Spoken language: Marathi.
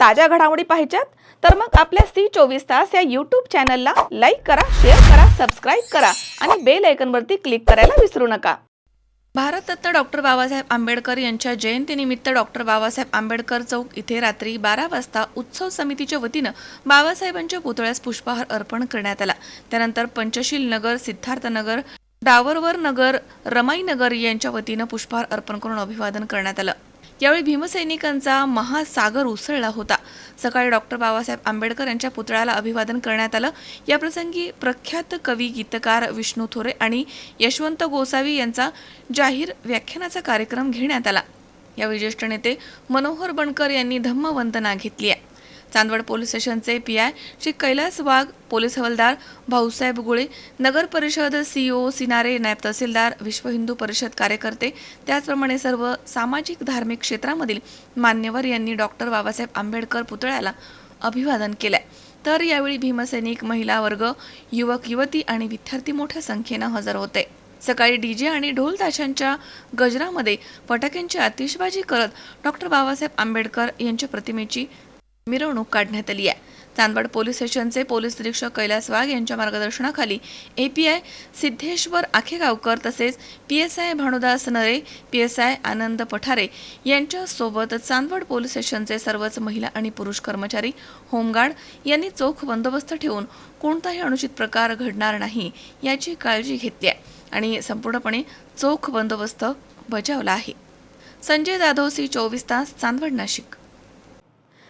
ताज्या घडामोडी पाहिजेत तर मग आपल्या सी चोवीस तास या यूट्यूब चॅनलला लाईक करा शेअर करा सबस्क्राईब करा आणि बेल आयकनवरती क्लिक करायला विसरू नका. भारतरत्न डॉक्टर बाबासाहेब आंबेडकर यांच्या जयंतीनिमित्त डॉक्टर बाबासाहेब आंबेडकर चौक इथे रात्री बारा वाजता उत्सव समितीच्या वतीनं बाबासाहेबांच्या पुतळ्यास पुष्पहार अर्पण करण्यात आला. त्यानंतर पंचशील नगर सिद्धार्थनगर डावरवर नगर रमाईनगर यांच्या वतीनं पुष्पहार अर्पण करून अभिवादन करण्यात आलं. यावेळी भीमसैनिकांचा महासागर उसळला होता. सकाळी डॉक्टर बाबासाहेब आंबेडकर यांच्या पुतळ्याला अभिवादन करण्यात आलं. याप्रसंगी प्रख्यात कवी गीतकार विष्णू थोरे आणि यशवंत गोसावी यांचा जाहीर व्याख्यानाचा कार्यक्रम घेण्यात आला. यावेळी ज्येष्ठ नेते मनोहर बनकर यांनी धम्मवंदना घेतली आहे. चांदवड पोलीस स्टेशनचे P I Shri Kailas Wagh police हवालदार भाऊसाहेब गुळे नगर परिषद सीओ सिनारे नायब तहसीलदार विश्व हिंदू परिषद कार्यकर्ते त्याचप्रमाणे सर्व सामाजिक धार्मिक क्षेत्रामधील मान्यवर यांनी डॉक्टर बाबासाहेब आंबेडकर पुतळ्याला अभिवादन केलंय. तर यावेळी भीमसैनिक महिला वर्ग युवक युवती आणि विद्यार्थी मोठ्या संख्येनं हजर होते. सकाळी डीजे आणि ढोल ताशांच्या गजरामध्ये फटाक्यांची आतिषबाजी करत डॉक्टर बाबासाहेब आंबेडकर यांच्या प्रतिमेची मिरवणूक काढण्यात आली आहे. चांदवड पोलीस स्टेशनचे पोलीस निरीक्षक कैलास वाघ यांच्या मार्गदर्शनाखाली एपीआय सिद्धेश्वर आखेगावकर तसेच P S I Bhanudas Nare P S I Anand Pathare यांच्यासोबत चांदवड पोलीस स्टेशनचे सर्वच महिला आणि पुरुष कर्मचारी होमगार्ड यांनी चोख बंदोबस्त ठेवून कोणताही अनुचित प्रकार घडणार नाही याची काळजी घेतली आहे आणि संपूर्णपणे चोख बंदोबस्त बजावला आहे. संजय जाधव सी चोवीस तास चांदवड नाशिक.